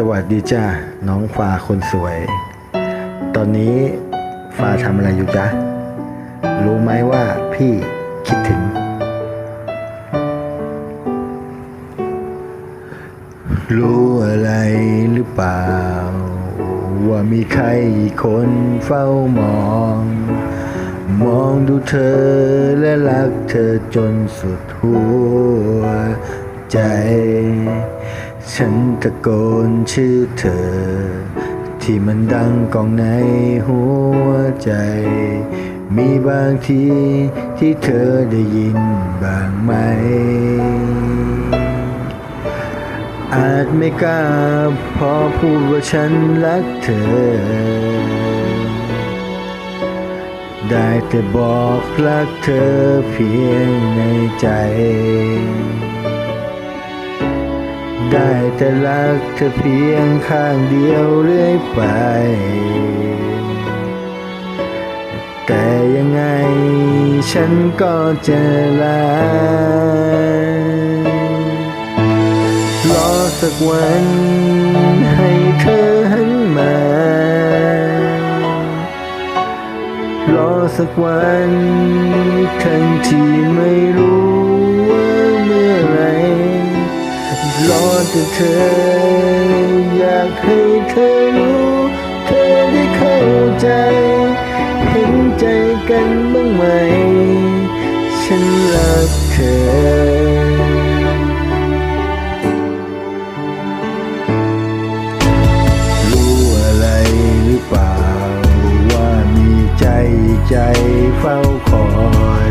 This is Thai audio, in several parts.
สวัสดีจ้าน้องฟ้าคนสวย ตอนนี้ฟ้าทำอะไรอยู่จ๊ะ รู้ไหมว่าพี่คิดถึง รู้อะไรหรือเปล่า ว่ามีใครคนเฝ้ามอง มองดูเธอและรักเธอจนสุดหัวใจ ฉันตะโกนชื่อเธอ ที่มันดังกองในหัวใจ มีบางทีที่เธอได้ยินบ้างไหม อาจไม่กล้าพอพูดว่าฉันรักเธอ ได้แต่บอกรักเธอเพียงในใจ ได้แต่รักเธอเพียงข้างเดียวเรื่อยไป แต่ยังไงฉันก็จะรักรอสักวันให้เธอหันมา รอสักวันทั้งที่ไม่รู้ แต่เธอ อยากให้เธอรู้ เธอได้เข้าใจ เห็นใจกันบ้างไหม ฉันรักเธอรู้อะไรหรือเปล่าว่ามีใจใจเฝ้าคอย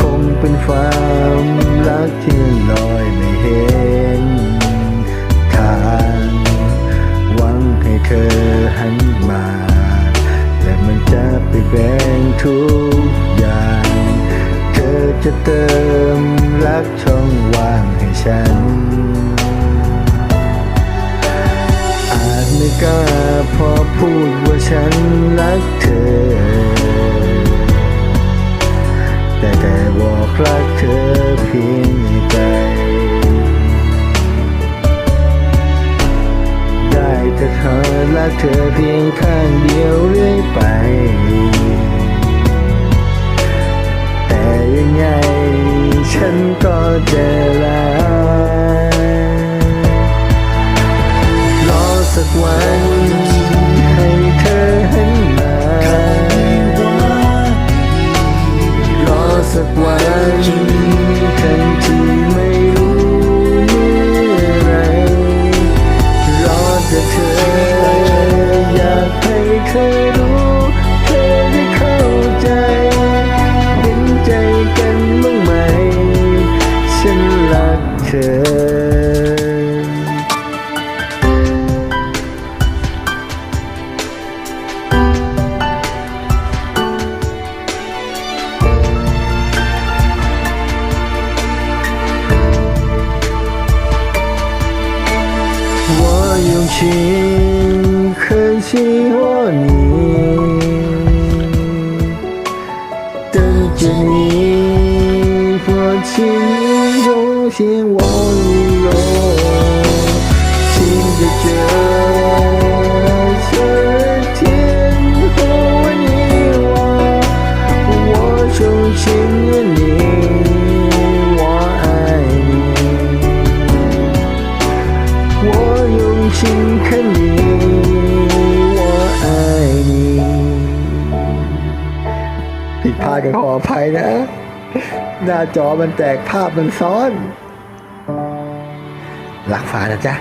คงเป็นความรักที่ จะไปแบ่งทุกอย่าง เธอจะเติมรักช่องว่างให้ฉัน อาจไม่กล้าพอพูด รักเธอเพียงข้างเดียวเรื่อยไป แต่ยังไงฉันก็จะรัก เธอรู้ เธอได้เข้าใจ เห็นใจกันบ้างไหม ฉันรักเธอ 我用情 可惜我，你等着你，放弃你，用心温柔。 ก็ขออภัยนะ หน้าจอมันแตกภาพมันซ้อน หลักฝานะจ๊ะ